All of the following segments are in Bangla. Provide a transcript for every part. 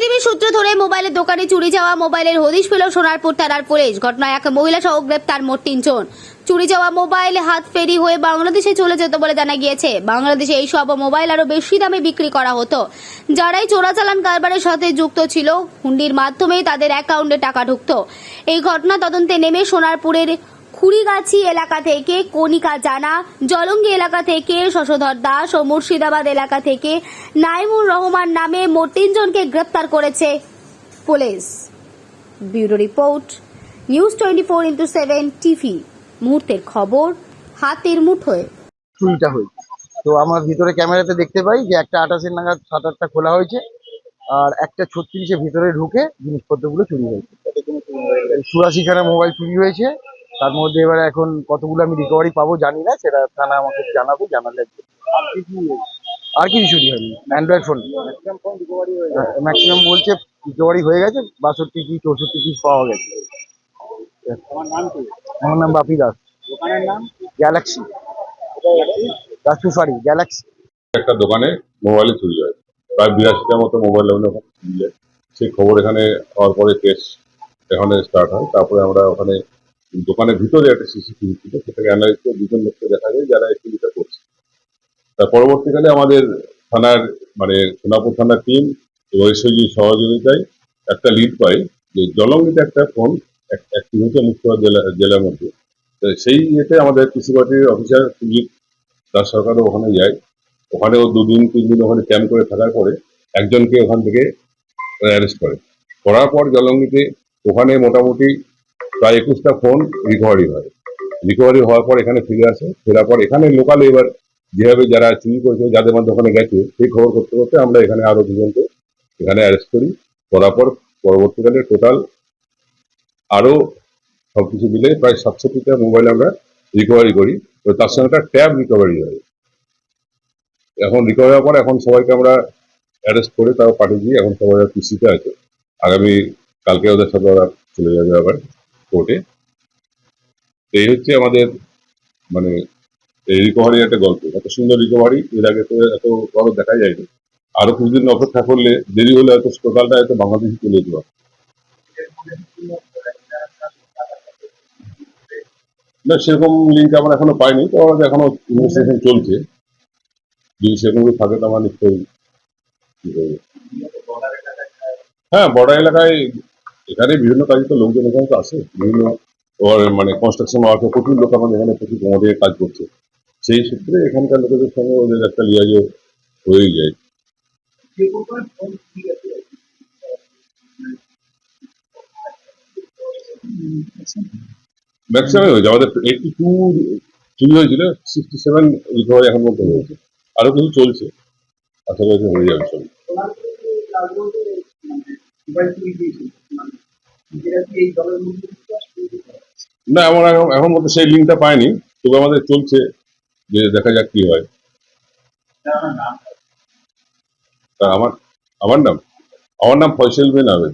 সিসিটিভি সূত্র ধরে মোবাইলের দোকানে চুরি যাওয়া মোবাইলের হদিশ পেল সোনারপুর থানার পুলিশ। ঘটনায় এক মহিলা সহ গ্রেপ্তার মোট তিনজন। চুরি যাওয়া মোবাইল হাত ফেরি হয়ে বাংলাদেশে চলে যেত বলে জানা গিয়েছে। বাংলাদেশে এই সব মোবাইল আরও বেশি দামে বিক্রি করা হতো। যারাই চোরাচালান কারবারের সাথে যুক্ত ছিল, হুন্ডির মাধ্যমে তাদের অ্যাকাউন্টে টাকা ঢুকতো। এই ঘটনা তদন্তে নেমে সোনারপুরের খুড়িগাছি এলাকা থেকে কণিকা জানা, জলঙ্গি এলাকা থেকে শশধর দাস ও মুর্শিদাবাদ এলাকা থেকে নাইমুর রহমান নামে মোট তিনজনকে গ্রেপ্তার করেছে police. Bureau report, news twenty four into seven TV. মুহূর্তের খবর, হাতের মুঠোয়। চুরিটা তো আমার ভিতরে ক্যামেরাতে দেখতে পাই যে একটা আঠাশের নাগাদ শাটারটা খোলা হয়েছে আর একটা ছত্রিশে ভিতরে ঢুকে জিনিসপত্রগুলো চুরি হয়েছে। চুরাশি খানা মোবাইল চুরি হয়েছে। তার মধ্যে এবারে এখন কতগুলো আমি রিকভারি পাবো জানি না সেটা থানা আমাকে জানাবে জানালে আর কিছু চুরি হয়নি অ্যান্ড্রয়েড ফোন ম্যাক্সিমাম বলছে রিকভারি হয়ে গেছে বাষট্টি কি চৌষট্টি পিস পাওয়া গেছে। আমার নাম বাপি দাস। গ্যালাক্সি রাজপুফারি গ্যালাক্সি একটা দোকানে মোবাইলে চুরি হয়। প্রায় বিরাশিটার মতো মোবাইল ওখানে চুরি যায় সেই খবর এখানে হওয়ার পরে কেস এখানে স্টার্ট হয়। তারপরে আমরা ওখানে দোকানের ভিতরে একটা সিসিটিভি ছিল, সেটাকে অ্যানালাইজ করে দুজন লোককে দেখা যায় যারা এই করছে। তার পরবর্তীকালে আমাদের থানার মানে সোনাপুর থানার টিম ঐশ্বর্য সহযোগিতায় একটা লিড পাই যে জলঙ্গিতে একটা ফোন অ্যাক্টিভ হয়েছে মুর্শিদাবাদ জেলা, জেলার মধ্যে। সেই ইয়েতে আমাদের কৃষি পার্টির অফিসার সুজিত দাস সরকারও ওখানে যায়। ওখানেও দুদিন তিন দিন ওখানে ক্যাম্প করে থাকার পরে একজনকে ওখান থেকে অ্যারেস্ট করে। করার পর জলঙ্গিতে ওখানে মোটামুটি প্রায় একুশটা ফোন রিকভারি হয়। রিকভারি হওয়ার পর এখানে ফিরে আসে। ফেরার পর এখানে লোকাল এবার যেভাবে যারা চুরি করেছে, যাদের মধ্যে ওখানে গেছে, সেই খবর করতে করতে আমরা এখানে আরও দুজনকে এখানে অ্যারেস্ট করি। করার পর পরবর্তীকালে টোটাল আরও সবকিছু মিলে প্রায় সাতষট্টিটা মোবাইল আমরা রিকভারি করি। তো তার সঙ্গে একটা ট্যাব রিকভারি হয়। এখন রিকভারি হওয়ার পর এখন সবাইকে আমরা অ্যারেস্ট করে তারা পাঠিয়ে দিই। এখন সবাই পিসিতে আছে। আগামী কালকে ওদের সাথে ওরা চলে যাবে আবার। কোর্টে এই হচ্ছে আমাদের মানে এই রিকভারি একটা গল্প। এত সুন্দর রিকভারি এর আগে তো এত বড় দেখা যায়নি। আরও কিছুদিন অপেক্ষা করলে দেরি হলে হয়তো টোটালটা হয়তো বাংলাদেশে চলে পারে। না, সেরকম লিঙ্ক আমরা এখনও পাইনি, তো আমাদের এখনও ইনভেস্টিগেশন চলছে। যদি সেরকম থাকে তো আমরা নিশ্চয়ই হ্যাঁ বর্ডার এলাকায় এখানে বিভিন্ন কাজে তো লোকজন এখানে তো আসে বিভিন্ন মানে কনস্ট্রাকশন ওয়ার্কে প্রচুর লোক আমাদের এখানে প্রচুর আমাদের কাজ করছে। সেই সূত্রে এখানকার লোকেদের সঙ্গে ওদের একটা লিয়াজও হয়েই যায়। ম্যাক্সিমাম হয়েছে। আমাদের এইটি টু চুরি হয়েছিল সিক্সটি সেভেন রিকভারি এখন মধ্যে হয়েছে। আরও কিছু চলছে। আশা করি হয়ে যাবে। সব না, এমন এখন মধ্যে সেই লিঙ্কটা পাইনি। তবে আমাদের চলছে যে দেখা যাক কি হয়। আমার আমার নাম আমার নাম ফয়সেল বিন আবেদ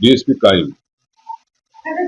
ডিএসপি ক্রাইম